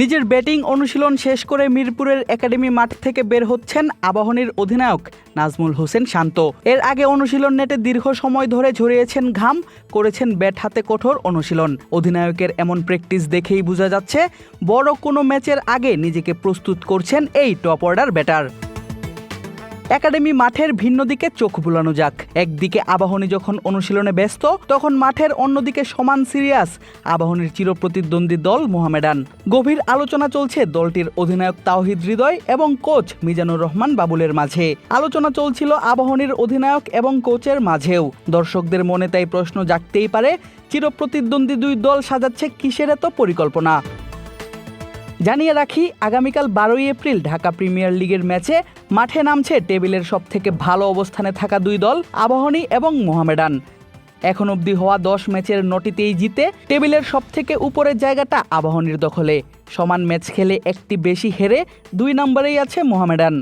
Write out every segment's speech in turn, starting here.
নিজের ব্যাটিং অনুশীলন শেষ করে মিরপুরের একাডেমি মাঠ থেকে বের হচ্ছেন আবাহনীর অধিনায়ক নাজমুল হোসেন শান্ত। এর আগে অনুশীলন নেটে দীর্ঘ সময় ধরে ঝরিয়েছেন ঘাম, করেছেন ব্যাট হাতে কঠোর অনুশীলন। অধিনায়কের এমন প্র্যাকটিস দেখেই বোঝা যাচ্ছে, বড় কোনো ম্যাচের আগে নিজেকে প্রস্তুত করছেন এই টপ অর্ডার ব্যাটার। একাডেমি মাঠের ভিন্ন দিকে চোখ বুলানো যাক। একদিকে আবাহনী যখন অনুশীলনে ব্যস্ত, তখন মাঠের অন্যদিকে সমান সিরিয়াস আবাহনীর চিরপ্রতিদ্বন্দ্বী দল মোহামেডান। গভীর আলোচনা চলছে দলটির অধিনায়ক তাওহিদ হৃদয় এবং কোচ মিজানুর রহমান বাবুলের মাঝে। আলোচনা চলছিল আবাহনীর অধিনায়ক এবং কোচের মাঝেও। দর্শকদের মনে তাই প্রশ্ন জাগতেই পারে, চিরপ্রতিদ্বন্দ্বী দুই দল সাজাচ্ছে কিসের এত পরিকল্পনা? জানিয়ে রাখি, আগামীকাল বারোই এপ্রিল ঢাকা প্রিমিয়ার লিগের ম্যাচে মাঠে নামছে টেবিলের সব থেকে ভালো অবস্থানে থাকা দুই দল, আবাহনী এবং মোহামেডান। এখন অবধি হওয়া দশ ম্যাচের নটিতেই জিতে টেবিলের সব থেকে উপরের জায়গাটা আবাহনীর দখলে। সমান ম্যাচ খেলে একটি বেশি হেরে দুই নম্বরেই আছে মোহামেডান।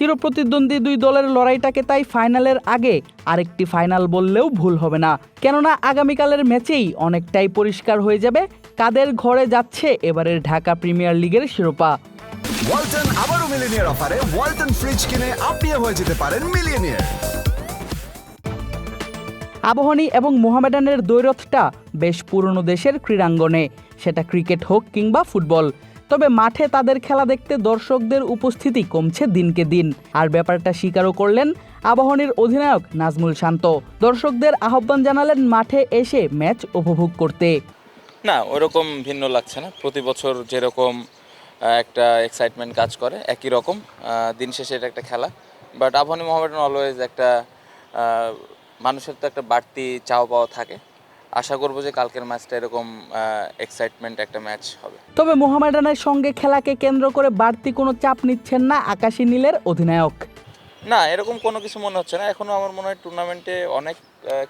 চিরপ্রতিদ্বন্দ্বী দুই দলের লড়াইটাকে তাই ফাইনালের আগে আরেকটি ফাইনাল বললেও ভুল হবে না। কেননা আগামীকালের ম্যাচেই অনেকটাই পরিষ্কার হয়ে যাবে কাদের ঘরে যাচ্ছে এবারের ঢাকা প্রিমিয়ার লিগের শিরোপা। ওয়ালটন আবারও মিলিনিয়ার অফারে। ওয়ালটন ফ্রিজ কিনে আপনিও হয়ে যেতে পারেন মিলিয়নিয়ার। আবাহনী এবং মোহামেডানের দ্বৈরথটা বেশ পুরনো দেশের ক্রীড়াঙ্গনে। সেটা ক্রিকেট হোক কিংবা ফুটবল। তবে মাঠে তাদের খেলা দেখতে দর্শকদের উপস্থিতি কমছে দিনকে দিন। আর ব্যাপারটা স্বীকারও করলেন আবাহনীর অধিনায়ক নাজমুল শান্ত। দর্শকদের আহ্বান জানালেন মাঠে এসে ম্যাচ উপভোগ করতে। না, ওরকম ভিন্ন লাগছে না। প্রতি বছর যেরকম একটা এক্সাইটমেন্ট কাজ করে, একই রকম দিন শেষে এটা একটা খেলা। বাট আবহানী মোহামেডান অলওয়েজ একটা মানুষের তো একটা বাড়তি চাও পাওয়া থাকে। আশা করব যে কালকের ম্যাচটা এরকম এক্সাইটমেন্ট একটা ম্যাচ হবে। তবে মোহামেডানের সঙ্গে খেলাকে কেন্দ্র করে বাড়তি কোনো চাপ নিচ্ছেন না আকাশী নীলের অধিনায়ক। না এরকম কোনো কিছু মনে হচ্ছে না। এখনও আমার মনে হয় টুর্নামেন্টে অনেক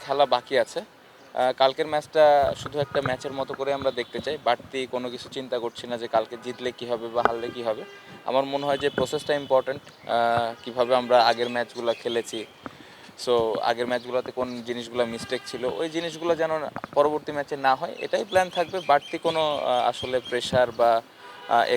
খেলা বাকি আছে। কালকের ম্যাচটা শুধু একটা ম্যাচের মতো করে আমরা দেখতে চাই। বাড়তি কোনো কিছু চিন্তা করছি না যে কালকে জিতলে কি হবে বা হারলে কি হবে। আমার মনে হয় যে প্রসেসটা ইম্পর্ট্যান্ট কীভাবে আমরা আগের ম্যাচগুলো খেলেছি সো আগের ম্যাচগুলোতে কোন জিনিসগুলো মিস্টেক ছিল, ওই জিনিসগুলো যেন পরবর্তী ম্যাচে না হয়, এটাই প্ল্যান থাকবে। বাড়তি কোনো আসলে প্রেশার বা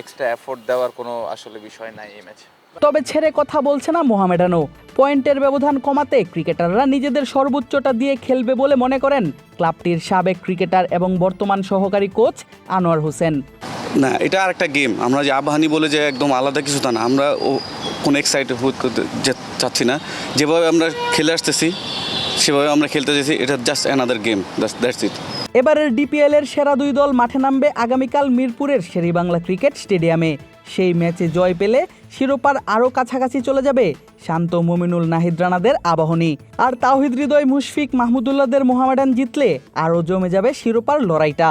এক্সট্রা এফোর্ট দেওয়ার কোনো আসলে বিষয় নাই এই ম্যাচে তবে ছেড়ে কথা বলছে না মোহামেডানও। পয়েন্টের ব্যবধান কমাতে ক্রিকেটাররা নিজেদের সর্বোচ্চটা দিয়ে খেলবে বলে মনে করেন ক্লাবটির সাবেক ক্রিকেটার এবং বর্তমান সহকারী কোচ আনোয়ার হোসেন। না, এটা আর একটা গেম আমরা যে আবাহানি বলে যে একদম আলাদা কিছু তা না। আমরা ও কোনো এক্সাইট করতে চাচ্ছি না। যেভাবে আমরা খেলে আসতেছি, সেভাবে আমরা খেলতে চাইছি, এটা just another game that's it এবারের ডিপিএল এর সেরা দুই দল মাঠে নামবে আগামীকাল মিরপুরের শেরিবাংলা ক্রিকেট স্টেডিয়ামে। সেই ম্যাচে জয় পেলে শিরোপার আরও কাছাকাছি চলে যাবে শান্ত মমিনুল নাহিদ রানাদের আবাহনী। আর তাওহিদ হৃদয় মুশফিক মাহমুদুল্লাহদের মোহামেডান জিতলে আরও জমে যাবে শিরোপার লড়াইটা।